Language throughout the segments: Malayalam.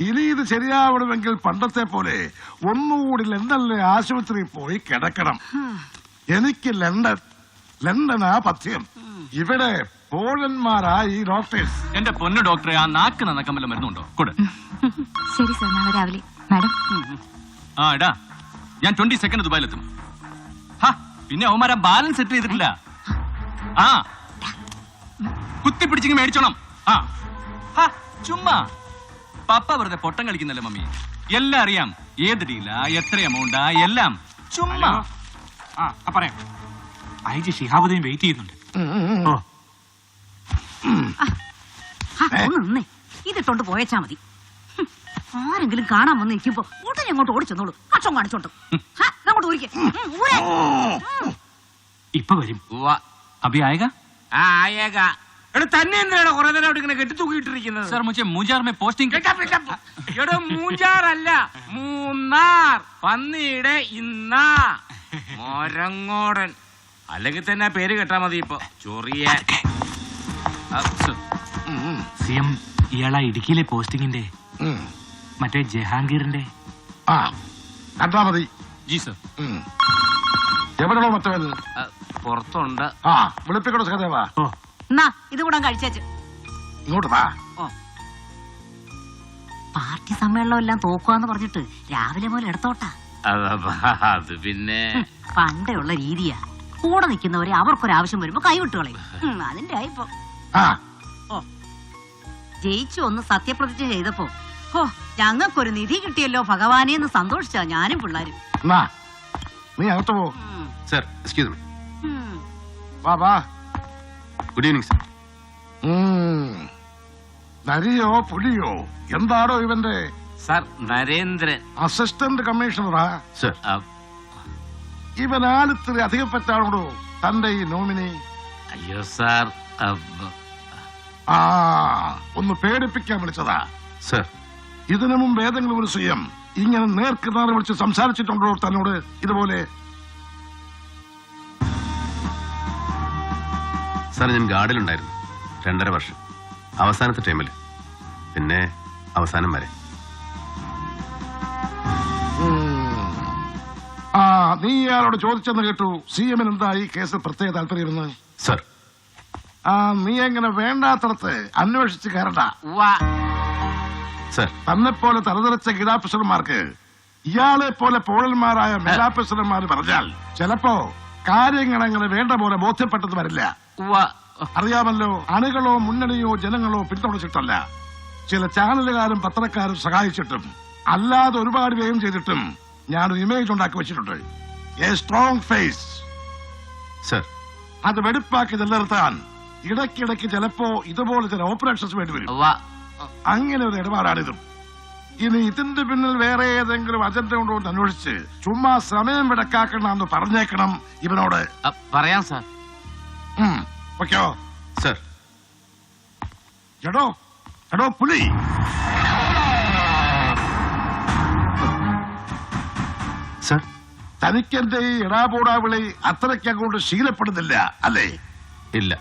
ഇനി ഇത് ശരിയാവണമെങ്കിൽ പണ്ടത്തെ പോലെ ഒന്നുകൂടി ലണ്ടനിലെ ആശുപത്രിയിൽ പോയി കിടക്കണം. എനിക്ക് ലണ്ടൻ ലണ്ടനാ പഥ്യം. ഇവിടെ പോഴന്മാരാ ഈ ഡോക്ടേഴ്സ്. എന്റെ പൊന്നു ഡോക്ടറെ ആ നാക്ക് നന്നക്കാൻ വല്ല മരുന്നുണ്ടോ? കൂടെ. ശരി സാർ നാളെ രാവിലെ. മാഡം. ആ എടാ ഞാൻ ട്വന്റി സെക്കൻഡ് ദുബായിലെത്തും. ഹാ പിന്നെ അവന്മാരാ ബാലൻസ് സെറ്റ് ചെയ്തിട്ടില്ല. ആ. കുത്തി പിടിച്ചിങ്ങ് മേടിച്ചോണം. ആ. ഹാ, ചുമ്മാ. പപ്പ വെറുതെ പൊട്ടം കളിക്കുന്നല്ലേ മമ്മി? എല്ലാം അറിയാം. ഏത് ഡീലാ എത്ര എമൗണ്ടാ എല്ലാം. ചുമ്മാ. ആ ആ, പറയാം. ഐ ജി ശിഹാബുദ്ദീൻ വെയിറ്റ് ചെയ്യുന്നുണ്ട് ഓ. ആ, ഒന്ന് നിന്നേ. ഇതിട്ടോണ്ട് പോയച്ചാ മതി. ഹും, ആരെങ്കിലും കാണാൻ വന്ന് നിൽക്കുമ്പോ ഉടനെ അങ്ങോട്ട് ഓടിച്ചെന്നോളൂ അക്ഷം കാണിച്ചോണ്ട് ഹാ, അങ്ങോട്ട് ഊരിക്കേ. ഉം, ഊരെ. ഇപ്പൊ വരും. അഭി ആയേഗാ? ആ ആയേക എടാ തന്നെ എന്തിനാണ് കുറെ നേരം അവിടെ ഇങ്ങനെ കെട്ടിത്തൂക്കിയിട്ടിരിക്കുന്നത് സർ മുझे മേ പോസ്റ്റിംഗ് കേട്ടാ, കേട്ടാ. എടോ മൂഞ്ചാറല്ല. മൂന്നാർ പന്നിയുടെ ഇന്നാ. മൊരങ്ങോടൻ. അല്ലെങ്കിൽ തന്നെ ആ പേര് കേട്ടാ മതി ഇപ്പൊ. ചൊറിയ. സി എം ഇയാളാ ഇടുക്കിയിലെ പോസ്റ്റിംഗിന്റെ ഉം. മറ്റേ ജഹാംഗീറിന്റെ. ആ കണ്ടാ മതി. ജി സർ. ഉം. എവിടെയോ മറ്റവൻ? പുറത്തുണ്ട്. ആ വിളിപ്പിക്കണോ സഹദേവ? ഓ. എന്നാ ഇത് കൂടെ കഴിച്ചേച്ച്. ഇങ്ങോട്ട് വാ. പാർട്ടി സമ്മേളനം എല്ലാം തോക്കുവാന്ന് പറഞ്ഞിട്ട് രാവിലെ മുതൽ എടുത്തോട്ടാ. അത് പിന്നെ. പണ്ടുള്ള രീതിയാ. കൂടെ നിൽക്കുന്നവരെ അവർക്കൊരാവശ്യം വരുമ്പോ കൈവിട്ടുകളെ അതിന്റെ ആയിപ്പോ. ജയിച്ചു ഒന്ന് സത്യപ്രതിജ്ഞ ചെയ്തപ്പോ ഓ ഞങ്ങൾക്കൊരു നിധി കിട്ടിയല്ലോ ഭഗവാനെ എന്ന് സന്തോഷിച്ചാ ഞാനും പിള്ളേരും. നീ അകത്ത് പോ. Sir excuse me. ഉം. വാ വാ. Good evening sir. നരിയോ പുലിയോ എന്താണോ ഇവന്റെ? സാർ നരേന്ദ്രൻ. അസിസ്റ്റന്റ് കമ്മീഷണറാ സർ ഇവൻ ആലത്തിരി അധികപ്പറ്റാണോ തന്റെ ഈ നോമിനി? അയ്യോ സാർ ആ, ആ ഒന്ന് പേടിപ്പിക്കാൻ വിളിച്ചതാ. സർ ഇതിനു മുമ്പ് ഏതെങ്കിലും ഒരു സ്വയം ഇങ്ങനെ നേർക്ക് നേരെ വിളിച്ച് സംസാരിച്ചിട്ടുണ്ടോ തന്നോട്? ഇതുപോലെ സാർ ഞാൻ ഗാർഡിലുണ്ടായിരുന്നു. രണ്ടര വർഷം. അവസാനത്തെ ടൈമിൽ പിന്നെ അവസാനം വരെ. ആ നീ ഇയാളോട് ചോദിച്ചെന്ന് കേട്ടു. സി എമ്മിന് എന്താ ഈ കേസിൽ പ്രത്യേക താല്പര്യമെന്ന് സർ. ആ നീ എങ്ങനെ വേണ്ടാത്തടത്ത് അന്വേഷിച്ച് കയറണ്ട. സർ. തന്നെ പോലെ തലതെറിച്ച ഗീതാഫീസർമാർക്ക് ഇയാളെ പോലെ പോഴന്മാരായ മേലാഫീസർമാർ പറഞ്ഞാൽ ചിലപ്പോ കാര്യങ്ങൾ അങ്ങനെ വേണ്ട പോലെ ബോധ്യപ്പെട്ടത് വരില്ല. അറിയാമല്ലോ അണികളോ മുന്നണിയോ ജനങ്ങളോ പിന്തുണച്ചിട്ടല്ല. ചില ചാനലുകാരും പത്രക്കാരും സഹായിച്ചിട്ടും അല്ലാതെ ഒരുപാട് വേഗം ചെയ്തിട്ടും ഞാനൊരു ഇമേജ് ഉണ്ടാക്കി വെച്ചിട്ടുണ്ട്. A strong face sir. അത് വെടിപ്പാക്കി നിലനിർത്താൻ ഇടയ്ക്കിടയ്ക്ക് ചിലപ്പോ ഇതുപോലെ ചില ഓപ്പറേഷൻസ് വേണ്ടി വരും. ഉവ്വ. അങ്ങനെ ഒരു ഇടപാടാണിതും. ഇനി ഇതിന്റെ പിന്നിൽ വേറെ ഏതെങ്കിലും അജണ്ട ഉണ്ടോ എന്ന് അന്വേഷിച്ച് ചുമ്മാ സമയം വിടക്കാക്കണം എന്ന് പറഞ്ഞേക്കണം ഇവനോട്. പറയാം സാർ. ഓക്കെയോ? സർ. എടോ എടോ പുലി. സർ. തനിക്കെന്റെ ഈ ഇടാപോടാ വിളി അത്രയ്ക്ക് അങ്ങോട്ട് ശീലപ്പെടുന്നില്ല അല്ലേ? ഇല്ല.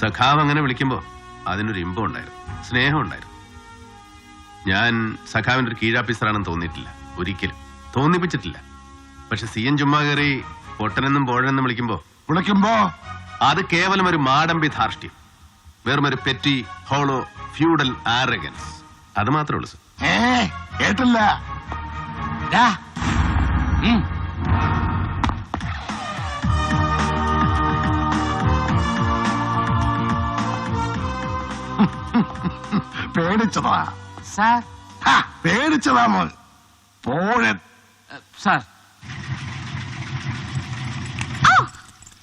സഖാവ് അങ്ങനെ വിളിക്കുമ്പോ അതിനൊരു ഇമ്പം ഉണ്ടായിരുന്നു സ്നേഹം ഉണ്ടായിരുന്നു ഞാൻ സഖാവിന്റെ ഒരു കീഴാഫീസറാണെന്ന് തോന്നിയിട്ടില്ല. ഒരിക്കലും. തോന്നിപ്പിച്ചിട്ടില്ല. പക്ഷെ സി എൻ ചുമ്മാ കയറി പൊട്ടനെന്നും പോഴനെന്നും വിളിക്കുമ്പോൾ വിളിക്കുമ്പോ? അത് കേവലം ഒരു മാടമ്പി ധാർഷ്ട്യം. വെറും ഒരു പെറ്റി ഹോളോ ഫ്യൂഡൽ ആരഗൻസ് അത് മാത്രമേ ഉള്ളൂ സർ. കേട്ടില്ല. പേടിച്ചതാ. സാർ. ഹാ, പേടിച്ചതാ മോൻ. പോഴെ സാർ.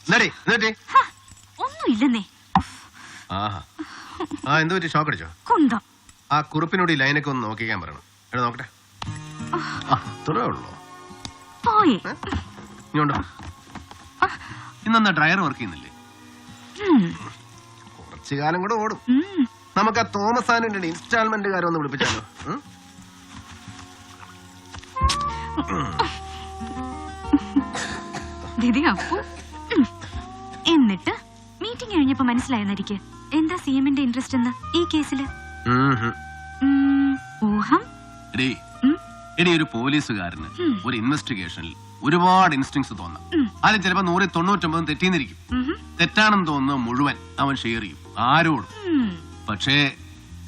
എന്നടി, എന്നിട്ട്? ഹ, ഒന്നുമില്ലെന്നേ. ആഹാ. ആ എന്ത് പറ്റി? ഷോക്ക് അടിച്ചോ? കുന്തം. ആ കുറിപ്പിനോട് ഈ ലൈനൊക്കെ ഒന്ന് നോക്കിക്കാൻ പറയണം. എടാ നോക്കട്ടെ. ആ ഇത്രേ ഉള്ളൂ? പോയി. ഇങ്ങോട്ടോ ഇന്നെന്നാ ഡ്രയർ വർക്ക് ചെയ്യുന്നില്ലേ? കുറച്ചു കാലം കൂടെ ഓടും. ഉം. നമുക്ക് ആ തോമസ് ആനുവിന്റെ ഇൻസ്റ്റാൾമെന്റ് ഒന്ന് വിളിപ്പിച്ചാലോ? ദീദി അപ്പു. എന്നിട്ട് മീറ്റിംഗ് കഴിഞ്ഞപ്പോ മനസ്സിലായെന്നിരിക്കെ. എന്താ സി എമ്മിന്റെ ഇൻട്രസ്റ്റ് എന്ന് ഈ കേസിൽ? ഊഹം. എടീ ഒരു പോലീസുകാരന്. ഒരു ഇൻവെസ്റ്റിഗേഷനിൽ ഒരുപാട് ഇൻസ്റ്റിങ്സ് തോന്നാം. അതിൽ അത് ചിലപ്പോ നൂറി തൊണ്ണൂറ്റൊമ്പതും തെറ്റിന്നിരിക്കും. തെറ്റാണെന്ന് തോന്നുന്നത് മുഴുവൻ അവൻ ഷെയർ ചെയ്യും. ആരോടും. പക്ഷേ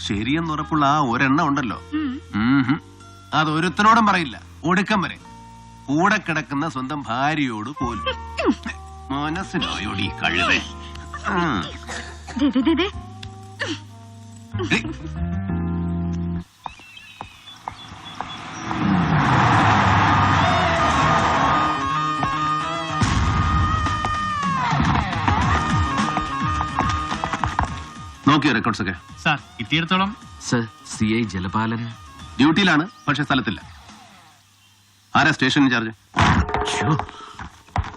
ശരിയെന്ന് ഉറപ്പുള്ള ആ ഒരെണ്ണം ഉണ്ടല്ലോ. അത് ഒരുത്തനോടും പറയില്ല. ഒടുക്കം വരെ. കൂടെ കിടക്കുന്ന സ്വന്തം ഭാര്യയോട് പോലും. മനസ്സിലായോടി കഴുതേ. ആ. ദേ, ദേ, ദേ, ദേ. നോക്കിയോ റെക്കോർഡ്സ് ഒക്കെ? സാർ കിട്ടിയിടത്തോളം സർ സി ഐ ജലപാലൻ. ഡ്യൂട്ടിയിലാണ് പക്ഷെ സ്ഥലത്തില്ല. ആരാ station incharge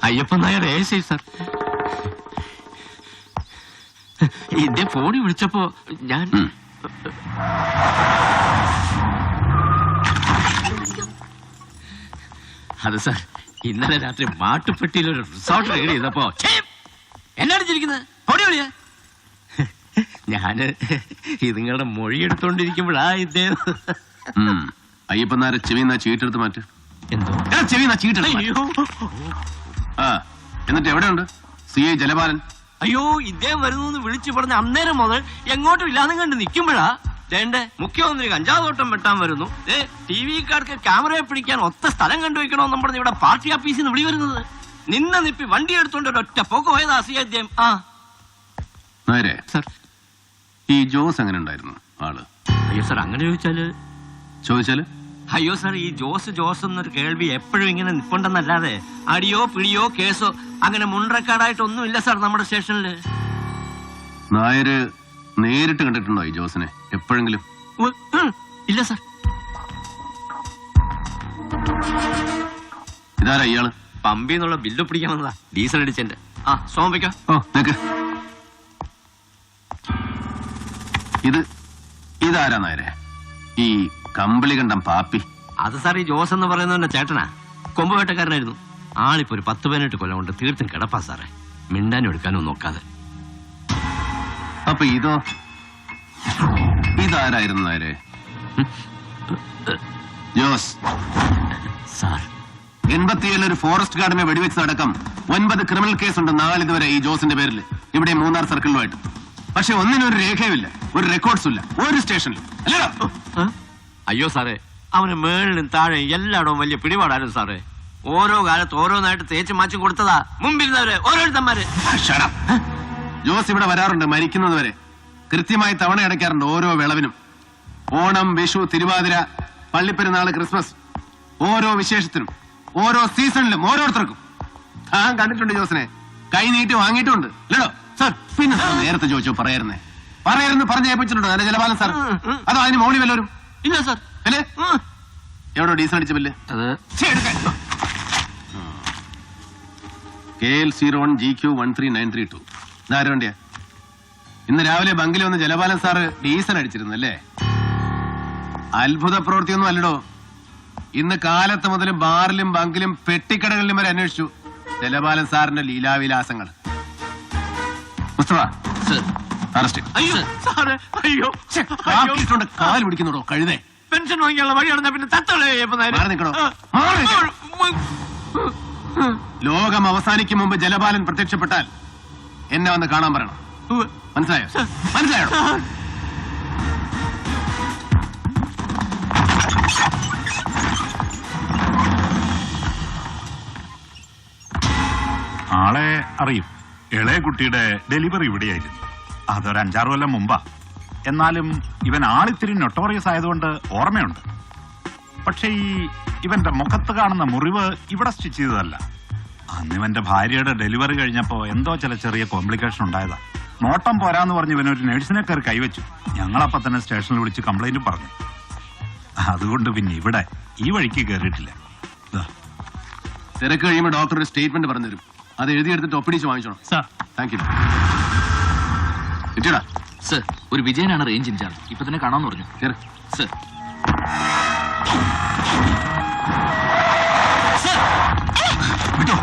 Ayyappan Nair A sir. എന്റെ ഫോണിൽ വിളിച്ചപ്പോ ഞാൻ. അത് സാർ ഇന്നലെ രാത്രി മാട്ടുപ്പെട്ടിയിൽ ഒരു റിസോർട്ട് റെഡി ചെയ്തപ്പോ! എന്നാണ് ചിരിക്കുന്നത്? ഓടി ഓടിയാ ഞാൻ ഇതുങ്ങളുടെ മൊഴി എടുത്തോണ്ടിരിക്കുമ്പോഴാ ഇദ്ദേഹം. അയ്യപ്പനാരെ ചെവിന്നാ ചീട്ടെടുത്ത് മാറ്റ്. എന്തോ? ചെവിന്നാ ചീട്ടെടുത്ത് ആ എന്നിട്ട് എവിടെയുണ്ട്? C I Jalapalan. അയ്യോ ഇദ്ദേഹം വരുന്നു വിളിച്ചു പറഞ്ഞ അന്നേരം മുതൽ എങ്ങോട്ടും ഇല്ലാതെ കണ്ട് നിൽക്കുമ്പോഴാ ദേണ്ടേ മുഖ്യമന്ത്രി കഞ്ചാവ് തോട്ടം വെട്ടാൻ വരുന്നു. ഏ ടി വിക്കാർക്ക് ക്യാമറയെ പിടിക്കാൻ ഒത്ത സ്ഥലം കണ്ടുവെക്കണമെന്നും പറഞ്ഞ് ഇവിടെ പാർട്ടി ഓഫീസിൽ നിന്ന് വിളി വരുന്നത്. നിന്ന നിപ്പി വണ്ടി എടുത്തോണ്ട് ഒറ്റ പോക്ക് പോയതാ സി അദ്ദേഹം ആ. നേരെ. സർ. ഈ ജോസ് എങ്ങനെ ഉണ്ടായിരുന്നു ആൾ? അയ്യോ സാർ അങ്ങനെ ചോദിച്ചാൽ? ചോദിച്ചാൽ? അയ്യോ സാർ ഈ ജോസ് ജോസ് എന്നൊരു കേൾവി എപ്പോഴും ഇങ്ങനെ നിൽപ്പുണ്ടെന്നല്ലാതെ അടിയോ പിടിയോ കേസോ അങ്ങനെ മുണ്ടക്കാടായിട്ടൊന്നും ഇല്ല സാർ നമ്മുടെ സ്റ്റേഷനിൽ. നായര് നേരിട്ട് കണ്ടിട്ടുണ്ടോ ഈ ജോസിനെ? എപ്പോഴെങ്കിലും? ഇല്ല സാർ. ഇതാരാ ഇയാൾ? പമ്പിന്നുള്ള ബില്ല് പിടിക്കാൻ വന്നതാ. ഡീസൽ അടിച്ചെന്റെ ആ സോമിക്ക ഓ നിക്ക്. ഇത് ഇതാരാ നേരെ ഈ കമ്പിളി കണ്ടം പാപ്പി. അത് സാർ ഈ ജോസ് എന്ന് പറയുന്നവന്റെ ചേട്ടനാ. കൊമ്പുവേട്ടക്കാരനായിരുന്നു ആളിപ്പോ ഒരു പത്ത് പതിനെട്ട് കൊല്ലം കൊണ്ട് തീർത്തും കിടപ്പാ സാറേ. മിണ്ടാനും എടുക്കാനും നോക്കാതെ. അപ്പൊ ഇതോ? ഇതാരായിരുന്നു നേരെ ജോസ്. സാർ. എൺപത്തിയേഴിൽ ഒരു ഫോറസ്റ്റ് ഗാർഡിനെ വെടിവെച്ചതടക്കം ഒൻപത് ക്രിമിനൽ കേസ് ഉണ്ട് നാളിതുവരെ ഈ ജോസിന്റെ പേരിൽ. ഇവിടെ മൂന്നാർ സർക്കിളിലുമായിട്ട്. പക്ഷെ ഒന്നിനൊരു രേഖയുമില്ല. ഒരു റെക്കോർഡ്സും ഇല്ല ഒരു സ്റ്റേഷനിലും. അല്ലടാ. അയ്യോ സാറേ അവന് മേളിലും താഴെ എല്ലായിടവും വലിയ പിടിപാടായിരുന്നു സാറേ. ഓരോ കാലത്ത് ഓരോന്നായിട്ട് തേച്ച് മാച്ചും കൊടുത്തതാ മുമ്പിരുന്നവര് ഓരോരുത്തന്മാര്. ജോസ് ഇവിടെ വരാറുണ്ട് മരിക്കുന്നത് വരെ. കൃത്യമായി തവണ അടയ്ക്കാറുണ്ട് ഓരോ വിളവിനും. ഓണം വിഷു തിരുവാതിര പള്ളിപ്പെരുന്നാൾ ക്രിസ്മസ്. ഓരോ വിശേഷത്തിനും. ഓരോ സീസണിലും ഓരോരുത്തർക്കും. താൻ കണ്ടിട്ടുണ്ട് ജോസിനെ. കൈ നീട്ടി വാങ്ങിയിട്ടുണ്ട്. അല്ലടോ. സാർ പിന്നെ സാർ നേരത്തെ ചോദിച്ചോ പറയായിരുന്നേ. പറയായിരുന്നു പറഞ്ഞ് ഏൽപ്പിച്ചിട്ടുണ്ടോ. നല്ല ജലപാലം സാർ? അതോ അതിന് മോളി വല്ലവരും? ഇല്ല സാർ. അല്ലേ? എവിടെ ഡീസൺ അടിച്ച ബില്ല്. അത് K L zero one G Q one three nine three two. ഇതാരും വണ്ടിയാ? ഇന്ന് രാവിലെ ബങ്കിൽ വന്ന് ജലപാലൻ സാറ് ഡീസൽ അടിച്ചിരുന്നു അല്ലേ അത്ഭുത പ്രവൃത്തിയൊന്നും അല്ലടോ. ഇന്ന് കാലത്ത് മുതൽ ബാറിലും ബങ്കിലും പെട്ടിക്കടകളിലും വരെ അന്വേഷിച്ചു ജലപാലൻ സാറിന്റെ ലീലാവിലാസങ്ങൾ. മുസ്തഫ അറസ്റ്റ്. അയ്യോ സാറേ അയ്യോ. കാക്കിയിട്ടുണ്ട് കാൽ പിടിക്കുന്നുണ്ടോ? കഴുതേ. പെൻഷൻ വാങ്ങിയുള്ള വഴി നടന്ന പിന്നെ തത്തളേ മാറി നിൽക്കണോ? മാറി ലോകം അവസാനിക്കും മുമ്പ് ജലപാലൻ പ്രത്യക്ഷപ്പെട്ടാൽ എന്നെ വന്ന് കാണാൻ പറയണം. മനസ്സിലായോ? മനസ്സിലായോ? ആളെ അറിയും. ഇളയ കുട്ടിയുടെ ഡെലിവറി ഇവിടെയായിരുന്നു. അതൊരു അഞ്ചാറ് കൊല്ലം മുമ്പാ. എന്നാലും ഇവൻ ആളിത്തിരി നൊട്ടോറിയസ് ആയതുകൊണ്ട് ഓർമ്മയുണ്ട്. പക്ഷെ ഈ ഇവന്റെ മുഖത്ത് കാണുന്ന മുറിവ് ഇവിടെ സ്റ്റിച്ച് ചെയ്തതല്ല. അന്ന് ഇവന്റെ ഭാര്യയുടെ ഡെലിവറി കഴിഞ്ഞപ്പോ എന്തോ ചില ചെറിയ കോംപ്ലിക്കേഷൻ ഉണ്ടായതാ. നോട്ടം പോരാന്ന് പറഞ്ഞ് ഇവൻ ഇവനൊരു നഴ്സിനെ കയറി കൈവച്ചു. ഞങ്ങളപ്പോ തന്നെ സ്റ്റേഷനിൽ വിളിച്ച് കംപ്ലൈന്റ് പറഞ്ഞു. അതുകൊണ്ട് പിന്നെ ഇവിടെ ഈ വഴിക്ക് കയറിയിട്ടില്ല. തിരക്ക് കഴിയുമ്പോൾ ഡോക്ടർ ഒരു സ്റ്റേറ്റ്മെന്റ് പറഞ്ഞു തരും അത് എഴുതിയെടുത്തിട്ട് ഒപ്പിടിച്ച് വാങ്ങിച്ചോ സാർ. താങ്ക് യു കിട്ടിയടാ സർ ഒരു വിജയനാണ് റേഞ്ച് ഇൻചാർജ്. ഇപ്പൊ തന്നെ കാണാമെന്ന് പറഞ്ഞു. കേറ്. സർ. വിട്ടോ?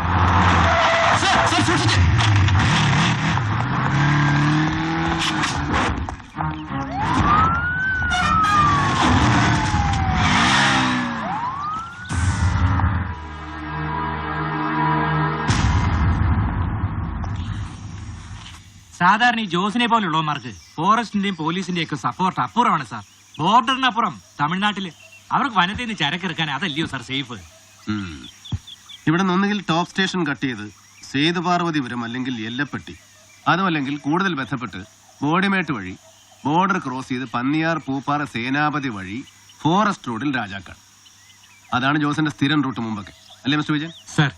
സാധാരണ ഈ ജോസിനെ പോലുള്ളവന്മാർക്ക് ഫോറസ്റ്റിന്റെയും പോലീസിന്റെയും ഒക്കെ സപ്പോർട്ട് അപ്പുറമാണ് സാർ. ബോർഡറിനപ്പുറം തമിഴ്നാട്ടിൽ. അവർക്ക് വനത്തിൽ നിന്ന് ചരക്കിറക്കാൻ അതല്ലയോ സാർ സേഫ്. ഇവിടെ ഒന്നുകിൽ ടോപ്പ് സ്റ്റേഷൻ കട്ട് ചെയ്ത് സേതുപാർവതിപുരം അല്ലെങ്കിൽ എല്ലപ്പെട്ടി. അതുമല്ലെങ്കിൽ കൂടുതൽ ബന്ധപ്പെട്ട് ബോഡിമേട്ട് വഴി ബോർഡർ ക്രോസ് ചെയ്ത് പന്നിയാർ പൂപ്പാറ സേനാപതി വഴി ഫോറസ്റ്റ് റോഡിൽ രാജാക്കാട് അതാണ് ജോസിന്റെ സ്ഥിരം റൂട്ട് മുമ്പൊക്കെ. അല്ലേ മിസ്റ്റർ വിജയൻ? സർ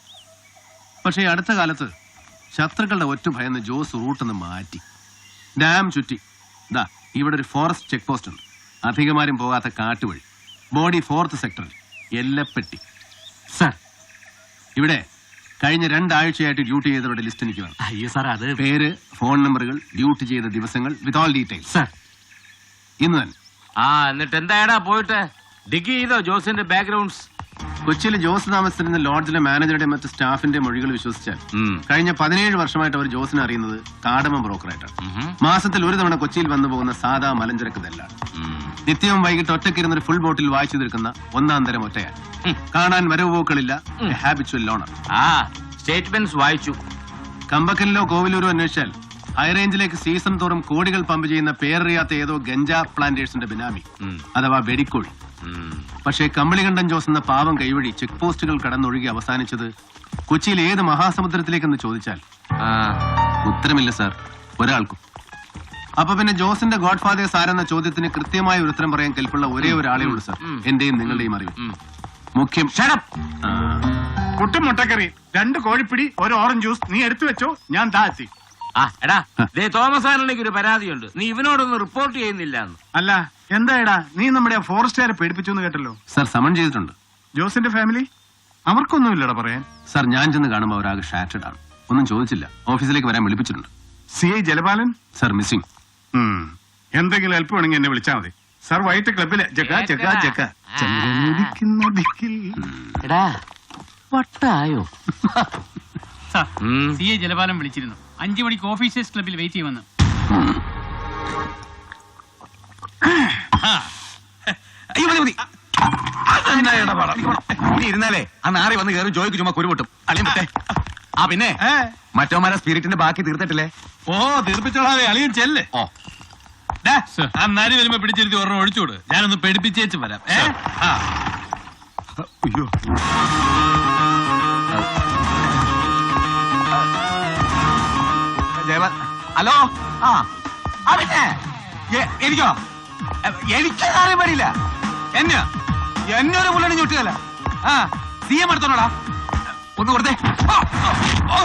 പക്ഷേ അടുത്ത കാലത്ത് ശത്രുക്കളുടെ ഒറ്റ ഭയന്ന് ജോസ് റൂട്ടൊന്ന് മാറ്റി. ഡാം ചുറ്റി. ഇതാ ഇവിടെ ഒരു ഫോറസ്റ്റ് ചെക്ക് പോസ്റ്റ് ഉണ്ട്. അധികമാരും പോകാത്ത കാട്ടുവഴി. ബോഡി ഫോർത്ത് സെക്ടറിൽ. എല്ലപ്പെട്ടി. സർ ഇവിടെ കഴിഞ്ഞ രണ്ടാഴ്ചയായിട്ട് ഡ്യൂട്ടി ചെയ്തവരുടെ ലിസ്റ്റ് എനിക്ക് വേണം. അയ്യോ സാർ അത് പേര് ഫോൺ നമ്പറുകൾ ഡ്യൂട്ടി ചെയ്ത ദിവസങ്ങൾ വിത്ത് ഓൾ ഡീറ്റെയിൽസ് സാർ. ഇന്ന് തന്നെ. ആ എന്നിട്ട് എന്തായടാ പോയിട്ട്? ഡിഗ് ചെയ്തോ ജോസിന്റെ ബാക്ക്ഗ്രൗണ്ട്സ് കൊച്ചിയിൽ ജോസ് താമസിച്ചിരുന്ന ലോഡ്ജിലെ മാനേജറുടെ മറ്റ് സ്റ്റാഫിന്റെ മൊഴികൾ വിശ്വസിച്ചാൽ കഴിഞ്ഞ പതിനേഴ് വർഷമായിട്ട് അവർ ജോസിനെ അറിയുന്നത് കാടമ ബ്രോക്കറായിട്ടാണ്. മാസത്തിൽ ഒരു തവണ കൊച്ചിയിൽ വന്നു പോകുന്ന സാധാ മലഞ്ചരക്ക് തെല്ലാണ് നിത്യവും വൈകിട്ട് ഒറ്റക്കിരുന്ന ഒരു ഫുൾ ബോട്ടിൽ വായിച്ചു തീർക്കുന്ന ഒന്നാം തരം ഒറ്റയാണ്. കാണാൻ വരവ് പോക്കളില്ല ഹാബിച്വൽ ലോണർ സ്റ്റേറ്റ്മെന്റ്സ് വായിച്ചു. കമ്പക്കലിലോ കോവിലൂരോ അന്വേഷിച്ചാൽ ഹൈറേഞ്ചിലേക്ക് സീസൺ തോറും കോടികൾ പമ്പ് ചെയ്യുന്ന പേരറിയാത്ത ഏതോ ഗഞ്ചാ പ്ലാന്റേഴ്സിന്റെ ബിനാമി. അഥവാ വെടിക്കോഴി. പക്ഷേ കമ്പളികണ്ഠൻ ജോസ് എന്ന പാവം കൈവഴി ചെക്ക് പോസ്റ്റുകൾ കടന്നൊഴുകി അവസാനിച്ചത് കൊച്ചിയിൽ ഏത് മഹാസമുദ്രത്തിലേക്കെന്ന് ചോദിച്ചാൽ ഉത്തരമില്ല സാർ. ഒരാൾക്കും. അപ്പൊ പിന്നെ ജോസിന്റെ ഗോഡ് ഫാദേഴ്സ് ആരെന്ന ചോദ്യത്തിന് കൃത്യമായ ഒരു ഉത്തരം പറയാൻ കെൽപ്പുള്ള ഒരേ ഒരാളേ ഉള്ളൂ സാർ. എന്റെയും നിങ്ങളുടെയും അറിവ്. മുഖ്യം. പുട്ടും മുട്ടക്കറി രണ്ട് കോഴിപ്പിടി ഒരു ഓറഞ്ച് ജ്യൂസ് നീ എടുത്തു വെച്ചോ ഞാൻ താഴ്ത്തി. ആ എടാ ദേ തോമസ് ആനന്ദിക്ക് ഒരു പരാതിയുണ്ട്. നീ ഇവനോടൊന്ന് റിപ്പോർട്ട് ചെയ്യുന്നില്ല അല്ല എന്തായടാ നീ നമ്മുടെ ഫോറസ്റ്റുകാരെ പേടിപ്പിച്ചു എന്ന് കേട്ടല്ലോ? സർ സമൺ ചെയ്തിട്ടുണ്ട്. ജോസിന്റെ ഫാമിലി? അവർക്കൊന്നുമില്ലടാ പറയാൻ. സർ ഞാൻ ചെന്ന് കാണുമ്പോൾ അവരാകെ ഷാറ്റഡ് ആണ്. ഒന്നും ചോദിച്ചില്ല. ഓഫീസിലേക്ക് വരാൻ വിളിപ്പിച്ചിട്ടുണ്ട്. C I Jalapalan? Sir missing. എന്തെങ്കിലും ഹെൽപ്പ് വേണമെങ്കിൽ എന്നെ വിളിച്ചാൽ മതി. സർ വൈകിട്ട് ക്ലബിൽ ജക്ക ജക്ക ജക്ക ചന്ദ്രനുദിക്കുന്ന ദിക്കിൽ എടാ വട്ടായോ. സി എ ജലപാലം വിളിച്ചിരുന്നു. അഞ്ചു മണിക്ക് ഓഫീസേഴ്സ് ക്ലബിൽ വെയിറ്റ് ചെയ്യുമെന്ന്. അയ്യോ മതി മതി. നീ ഇരുന്നാലേ ആ നാറി വന്ന് കയറി ജോയ്ക്ക് ചുമ്മാ കുരുപൊട്ടും അളിയും വിട്ടേ ആ പിന്നെ? മറ്റോമാരെ സ്പിരിറ്റിന്റെ ബാക്കി തീർത്തിട്ടില്ലേ? ഓ തീർപ്പിച്ചോളാവേ അളിയും ചെല്ലേ. ഓ. ആ നാരി വരുമ്പോ പിടിച്ചിരുത്തി ഒരെണ്ണം ഒഴിച്ചുകൂട് ഞാനൊന്ന് പേടിപ്പിച്ചേച്ച് വരാം. ഏ? ആ. അയ്യോ. ഹലോ? ആ ആ പിന്നെ എനിക്കോ? എനിക്ക് കാര്യം പറ്റില്ല എന്നെ? എന്നെ ഒരു പുള്ളണി ആ സി എം എടുത്തോളാ ഒന്ന് കൊടുത്തേ. ഓ,